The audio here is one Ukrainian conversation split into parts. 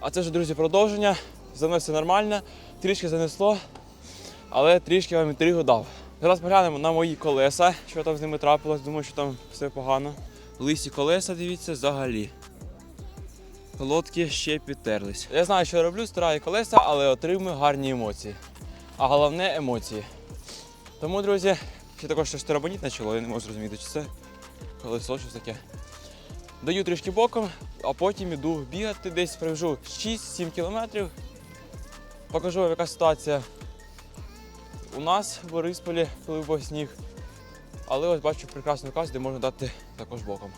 А це вже, друзі, продовження. За мною все нормально, трішки занесло, але трішки вам інтригу дав. Зараз поглянемо на мої колеса, що там з ними трапилось. Думаю, що там все погано. Лисі колеса, дивіться, взагалі. Лодки ще підтерлись. Я знаю, що роблю, стираю колеса, але отримую гарні емоції. А головне емоції. Тому, друзі, ще також щось терабаніть почало, я не можу зрозуміти, чи це колесо, щось таке. Даю трішки боком, а потім іду бігати десь, пробіжу 6-7 кілометрів. Покажу, вам, яка ситуація у нас в Борисполі, коли був сніг. Але ось бачу прекрасну каз, де можна дати також боком.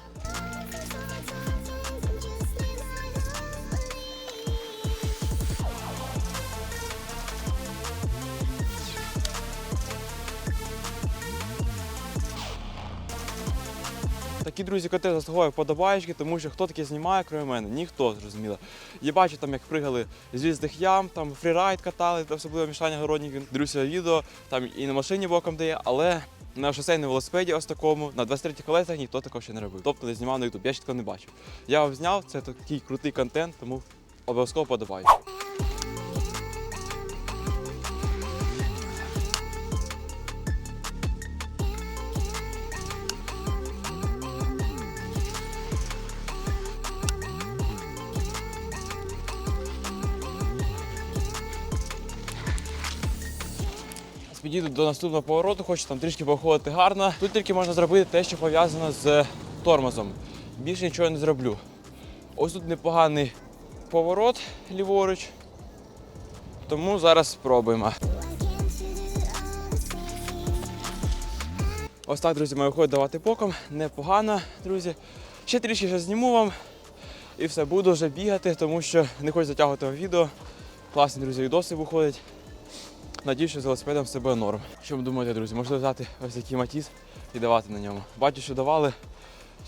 Такі друзі коти заслуговують подобаєчки, тому що хто таке знімає, крім мене? Ніхто зрозуміло. Я бачу там, як пригали з різних ям, там фрірайд катали, особливо мішання городників. Дивлюся відео, там і на машині боком дає, але на шосейному велосипеді ось такому, на 23 колесах ніхто такого ще не робив. Тобто не знімав на YouTube, я ще такого не бачив. Я вам зняв, це такий крутий контент, тому обов'язково подобаю. Підійду до наступного повороту, хочу там трішки походити гарно. Тут тільки можна зробити те, що пов'язано з тормозом. Більше нічого не зроблю. Ось тут непоганий поворот ліворуч. Тому зараз спробуємо. Ось так, друзі, маю виходить давати боком. Непогано, друзі. Ще трішки ще зніму вам і все, буду вже бігати, тому що не хочу затягувати відео. Класні, друзі, відоси виходять. Надіюсь, що з велосипедом все буде норм. Що ви думаєте, друзі? Можливо взяти ось такий матіс і давати на ньому. Бачу, що давали,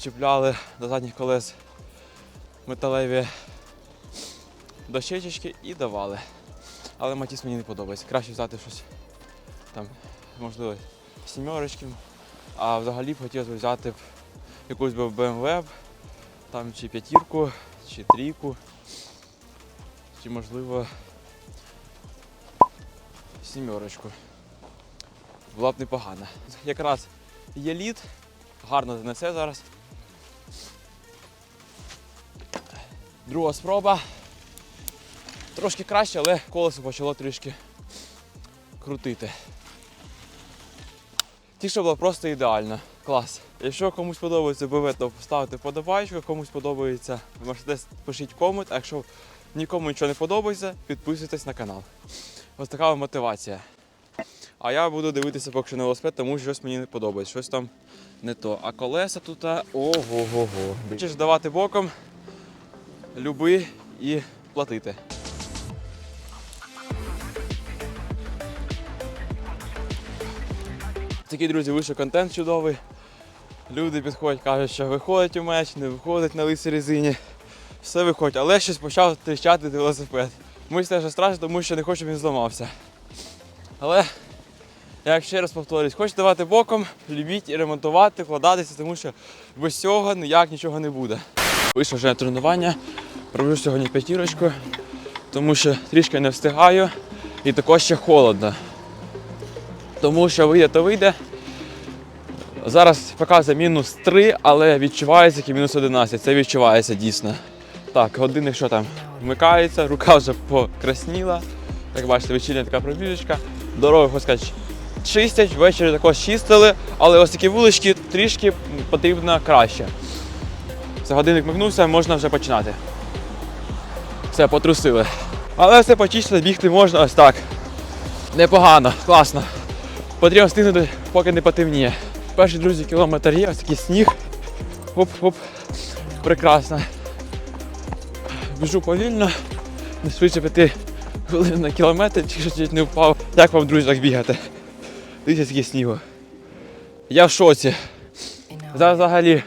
чіпляли до задніх колес металеві дощечки і давали. Але матіс мені не подобається. Краще взяти щось там, можливо, сімерочки. А взагалі б хотілося взяти б якусь BMW, там чи п'ятірку, чи трійку, чи можливо сімерочку. Була б непогана. Якраз є лід, гарно занесе зараз. Друга спроба. Трошки краще, але колесо почало трішки крутити. Ті, що було просто ідеально. Клас. Якщо комусь подобається БВ, то поставте подобайку, комусь подобається Мерседес, пишіть комент, а якщо нікому нічого не подобається, підписуйтесь на канал. Ось така мотивація. А я буду дивитися поки що на велосипед, тому що щось мені не подобається, щось там не то. А колеса тут ого-го-го. Хочеш давати боком, люби і платити. Такий, друзі, вийшов контент чудовий. Люди підходять, кажуть, що виходить у меч, не виходить на лисій резині. Все виходить, але щось почав тріщати велосипед. Мені теж страшно, тому що не хочу, щоб він зламався. Але, як ще раз повторюсь, хочете давати боком, любіть і ремонтувати, вкладатися, тому що без цього ніяк нічого не буде. Вийшов вже на тренування, роблю сьогодні п'ятірочку, тому що трішки не встигаю і також ще холодно. Тому що вийде, то вийде. Зараз показує мінус 3, але відчувається як мінус 11. Це відчувається дійсно. Так, годинник що там? Вмикається, рука вже покрасніла. Як бачите, вечірня така пробіжечка. Дорогу, хоч чистять, ввечері також чистили, але ось такі вулички трішки потрібно краще. Це годинник вмикнувся, можна вже починати. Все, потрусили. Але все почистили, бігти можна ось так. Непогано, класно. Потрібно встигнути, поки не потемніє. Перші друзі кілометр є, ось такий сніг. Оп-оп. Прекрасно. Біжу повільно, не швидше п'яти хвилин на кілометр, чи що не впав. Як вам, друзі, так бігати? Дивіться, скільки снігу. Я в шоці. Зараз взагалі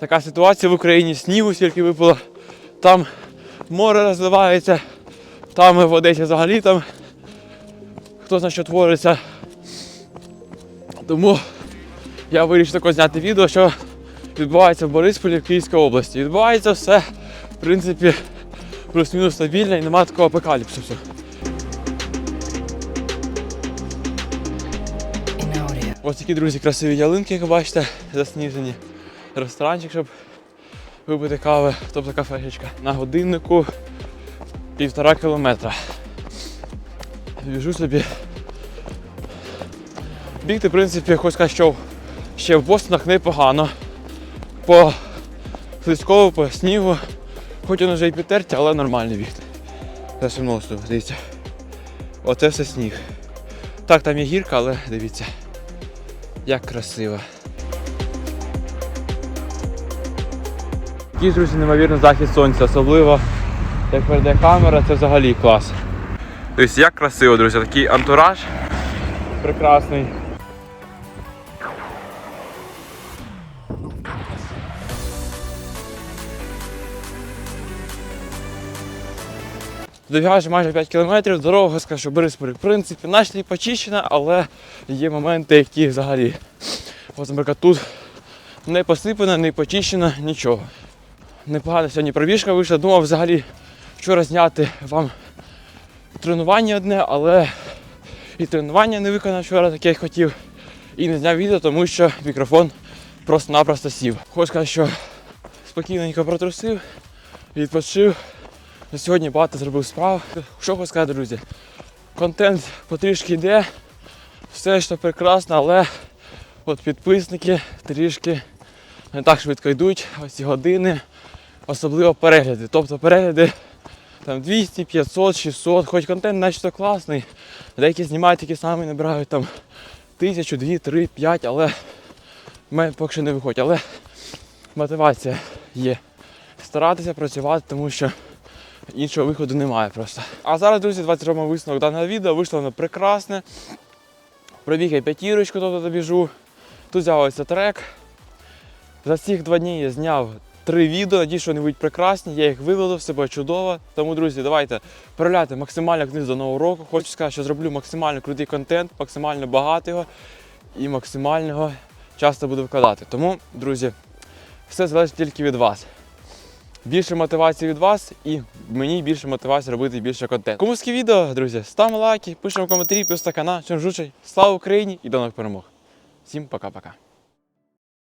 така ситуація в Україні, снігу стільки випало. Там море розливається, там в Одесі взагалі там хто знає, що твориться. Тому я вирішив також зняти відео, що відбувається в Борисполі в Київській області. Відбувається все, в принципі, плюс-мінус стабільна і немає такого апокаліпсису. Ось такі, друзі, красиві ялинки, як бачите, засніжені. Ресторанчик, щоб випити кави, тобто кафешечка. На годиннику півтора кілометра. Біжу собі. Бігти, в принципі, хоч сказати, що ще в Бостонах непогано. По слизькову, по снігу. Хоч воно вже і підтерті, але нормально бігти. За 17, дивіться. Оце все сніг. Так, там є гірка, але дивіться. Як красиво. Який, друзі, неймовірний захід сонця, особливо як передає камера, це взагалі клас. Тобто як красиво, друзі, такий антураж прекрасний. Добігаєш майже 5 кілометрів, дорога, скажу, Бориспіль, в принципі, наче почищена, але є моменти, які взагалі. От, наприклад, тут не посипана, не почищена, нічого. Непогана сьогодні пробіжка вийшла. Думав взагалі вчора зняти вам тренування одне, але і тренування не виконав вчора, таке як хотів. І не зняв відео, тому що мікрофон просто-напросто сів. Хочу сказати, що спокійненько протрусив, відпочив. На сьогодні багато зробив справ. Що хочу сказати, друзі? Контент потрішки йде, все що прекрасно, але от підписники трішки не так швидко йдуть, ось ці години, особливо перегляди. Тобто перегляди там 200, 500, 600, хоч контент начебто класний. Деякі знімають такі самі, набирають там тисячу, дві, три, п'ять, але в мене поки що не виходить. Але мотивація є. Старатися працювати, тому що іншого виходу немає просто. А зараз, друзі, 27 висновок даного відео вийшло воно прекрасне. Пробіг я п'ятірочку, тобто добіжу. Тут цей трек. За ці два дні я зняв три відео. Надію, що вони будуть прекрасні. Я їх виведу, все чудово. Тому, друзі, давайте перегляти максимально книз до нового року. Хочу сказати, що зроблю максимально крутий контент, максимально багато його і максимально часто буду викладати. Тому, друзі, все залежить тільки від вас. Більше мотивації від вас і мені більше мотивації робити більше контенту. Кому скі відео, друзі, ставимо лайки, пишемо коментарі, плюс на канал. Чим жучий. Слава Україні і до нових перемог. Всім пока-пока.